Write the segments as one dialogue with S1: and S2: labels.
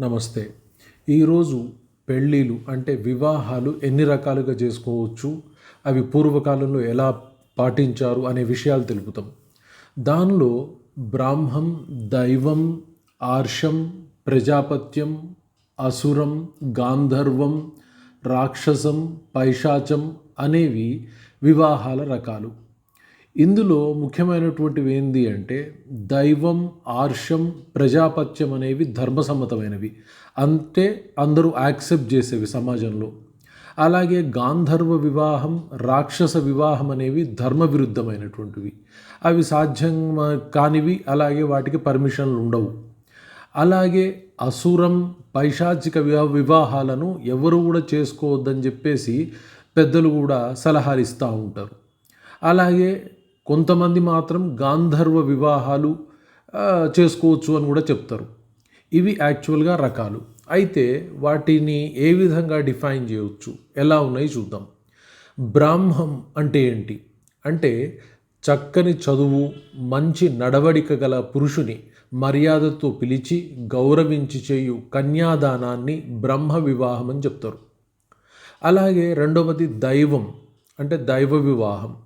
S1: నమస్తే. ఈరోజు పెళ్ళిళ్ళు అంటే వివాహాలు ఎన్ని రకాలుగా చేసుకోవచ్చు? అవి పూర్వకాలంలో ఎలా పాటించారు అనే విషయాలు తెలుపుతాం. దానిలో బ్రాహ్మం దైవం ఆర్షం ప్రజాపత్యం అసురం గాంధర్వం రాక్షసం పైశాచం అనేవి వివాహాల రకాలు. ఇందులో ముఖ్యమైనటువంటివి ఏంది అంటే దైవం ఆర్షం ప్రజాపత్యం అనేవి ధర్మసమ్మతమైనవి. అంటే అందరూ యాక్సెప్ట్ చేసేవి సమాజంలో. అలాగే గాంధర్వ వివాహం రాక్షస వివాహం అనేవి ధర్మ విరుద్ధమైనటువంటివి అవి సాధ్యం కానివి అలాగే వాటికి పర్మిషన్లు ఉండవు. అలాగే అసురం పైశాచిక వివా వివాహాలను ఎవరు కూడా చేసుకోవద్దని చెప్పేసి పెద్దలు కూడా సలహాలు ఇస్తూ ఉంటారు. అలాగే కొంతమంది మాత్రం గాంధర్వ వివాహాలు చేసుకోవచ్చు అని కూడా చెప్తారు. ఇవి యాక్చువల్గా రకాలు. అయితే వాటిని ఏ విధంగా డిఫైన్ చేయవచ్చు ఎలా ఉన్నాయి చూద్దాం. బ్రాహ్మం అంటే ఏంటి? అంటే చక్కని చదువు మంచి నడవడిక గల పురుషుని మర్యాదతో పిలిచి గౌరవించి చేయు కన్యాదానాన్ని బ్రహ్మ వివాహం అని చెప్తారు. అలాగే రెండవది దైవం అంటే దైవ వివాహం.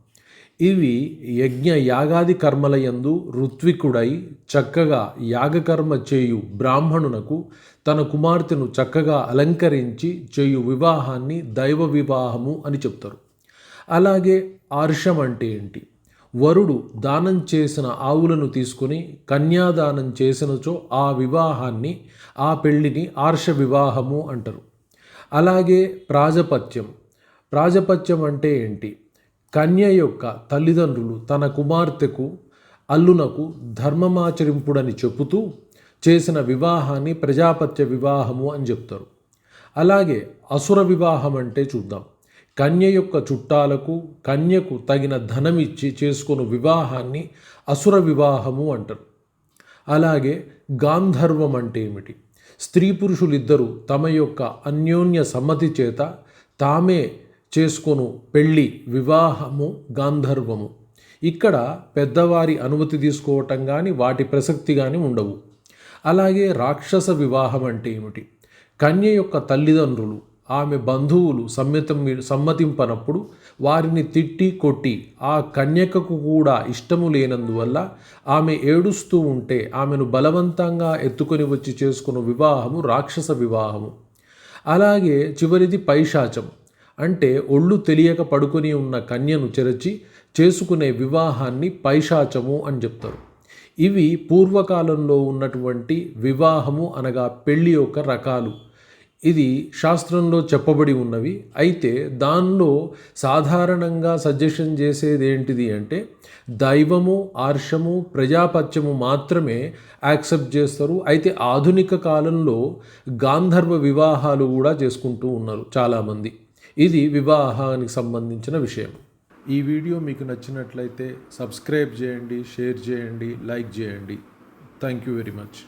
S1: ఇవి యజ్ఞ యాగాది కర్మల యందు ఋత్వికుడై చక్కగా యాగకర్మ చేయు బ్రాహ్మణునకు తన కుమార్తెను చక్కగా అలంకరించి చేయు వివాహాన్ని దైవ వివాహము అని చెప్తారు. అలాగే ఆర్షం అంటే ఏంటి? వరుడు దానం చేసిన ఆవులను తీసుకుని కన్యాదానం చేసినచో ఆ వివాహాన్ని ఆ పెళ్ళిని ఆర్ష వివాహము అంటారు. అలాగే ప్రాజపత్యం. ప్రాజపత్యం అంటే ఏంటి? కన్య యొక్క తల్లిదండ్రులు తన కుమార్తెకు అల్లునకు ధర్మమాచరింపుడని చెబుతూ చేసిన వివాహాన్ని ప్రజాపత్య వివాహము అని చెప్తారు. అలాగే అసుర వివాహం అంటే చూద్దాం. కన్య యొక్క చుట్టాలకు కన్యకు తగిన ధనం ఇచ్చి చేసుకుని వివాహాన్ని అసుర వివాహము అంటారు. అలాగే గాంధర్వం అంటే ఏమిటి? స్త్రీ పురుషులిద్దరూ తమ యొక్క అన్యోన్య సమ్మతి చేత తామే చేసుకొను పెళ్ళి వివాహము గాంధర్వము. ఇక్కడ పెద్దవారి అనుమతి తీసుకోవటం కానీ వాటి ప్రసక్తి కానీ ఉండవు. అలాగే రాక్షస వివాహం అంటే ఏమిటి? కన్య యొక్క తల్లిదండ్రులు ఆమె బంధువులు సమ్మతం సమ్మతింపనప్పుడు వారిని తిట్టి కొట్టి ఆ కన్యకకు కూడా ఇష్టము లేనందువల్ల ఆమె ఏడుస్తూ ఉంటే ఆమెను బలవంతంగా ఎత్తుకొని వచ్చి చేసుకున్న వివాహము రాక్షస వివాహము. అలాగే చివరిది పైశాచం. అంటే ఒళ్ళు తెలియక పడుకొని ఉన్న కన్యను చెరచి చేసుకునే వివాహాన్ని పైశాచము అని చెప్తారు. ఇవి పూర్వకాలంలో ఉన్నటువంటి వివాహము అనగా పెళ్ళి యొక్క రకాలు. ఇది శాస్త్రంలో చెప్పబడి ఉన్నవి. అయితే దానిలో సాధారణంగా సజెషన్ చేసేది ఏంటిది అంటే దైవము ఆర్షము ప్రజాపత్యము మాత్రమే యాక్సెప్ట్ చేస్తారు. అయితే ఆధునిక కాలంలో గాంధర్వ వివాహాలు కూడా చేసుకుంటూ ఉన్నారు చాలామంది. ఇది వివాహానికి సంబంధించిన విషయం. ఈ వీడియో మీకు నచ్చినట్లయితే సబ్స్క్రైబ్ చేయండి షేర్ చేయండి లైక్ చేయండి. Thank you very much